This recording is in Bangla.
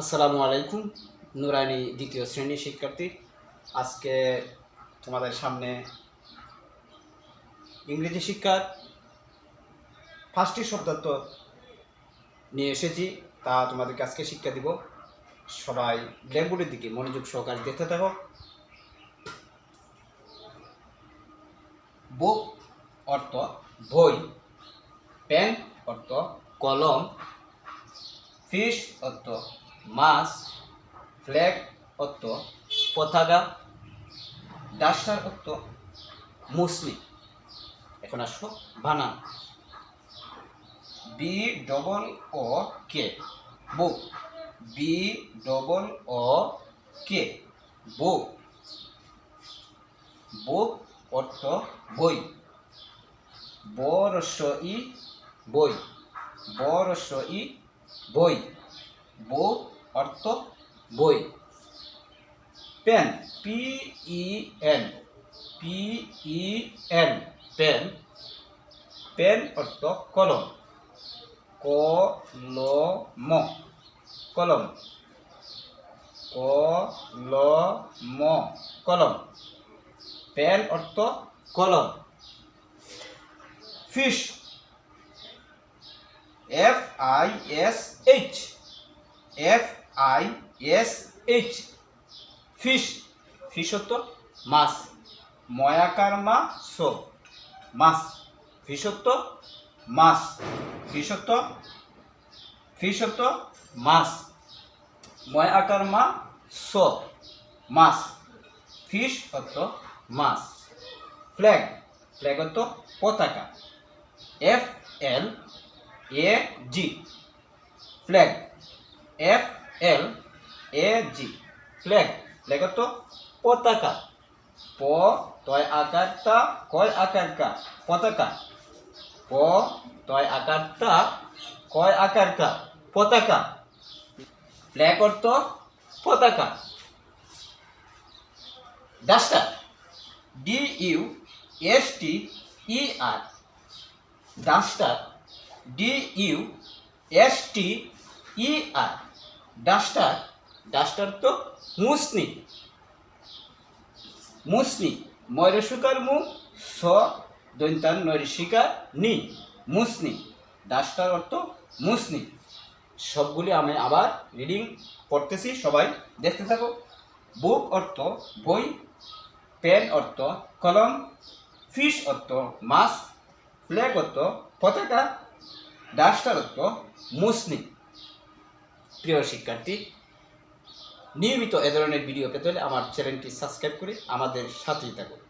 আসসালামু আলাইকুম নুরানি দ্বিতীয় শ্রেণির শিক্ষার্থী। আজকে তোমাদের সামনে ইংরেজি শিক্ষার ফার্স্টটি শব্দার্থ নিয়ে এসেছি, তা তোমাদেরকে আজকে শিক্ষা দিব। সবাই ব্ল্যাকবোর্ডের দিকে মনোযোগ সহকারে দেখতে থাকো। বুক অর্থ বই, পেন অর্থ কলম ফিশ অর্থ মাছ, ফ্ল্যাগ অর্থ পতাকা, ডাস্টার অর্থ মুসলিম এখন আসো বানান। B double O K. Book B double O K. Book book অর্থ বই। বরস্ব ই বই। বরস্ব ই বই। বই অর্থ বই। Pen P E N P E N pen. Pen অর্থ কলম। কলম। ক ল ম কলম। পেন অর্থ কলম। Fish. F I S H F I S H fish fish অর্থ মাছ। ময়াকার মা সো। মাছ। ফিশ অর্থ মাছ। ফিশ অর্থ ফিশ অর্থ মাছ। ময় আকার মা সো। মাছ। ফিশ অর্থ মাছ। ফ্ল্যাগ ফ্ল্যাগ অর্থ পতাকা। F L A G flag F L A G flag flag অর্থ পতাকা। প, তয় আকারটা কয় আকারকা পতাকা। প, তয় আকারটা কয় আকারকা পতাকা। ফ্ল্যাগ অর্থ পতাকা। Duster D U S T E R duster D U S T E R duster duster তো মুসনি। মুসনি ময়ূরশিকার মু, স, দৈন্তান নৈরশিকার নি, মুসনি। ডাস্টার অর্থ মুসনি। সবগুলি আমি আবার রিডিং পড়তেছি, সবাই দেখতে থাকো। বুক অর্থ বই পেন অর্থ কলম ফিশ অর্থ মাছ ফ্ল্যাগ অর্থ পতাকা ডাস্টার অর্থ মুসলিম প্রিয় শিক্ষার্থী, নিয়মিত এ ধরনের ভিডিও পেতে হলে আমার চ্যানেলটি সাবস্ক্রাইব করে আমাদের সাথেই থাকুন।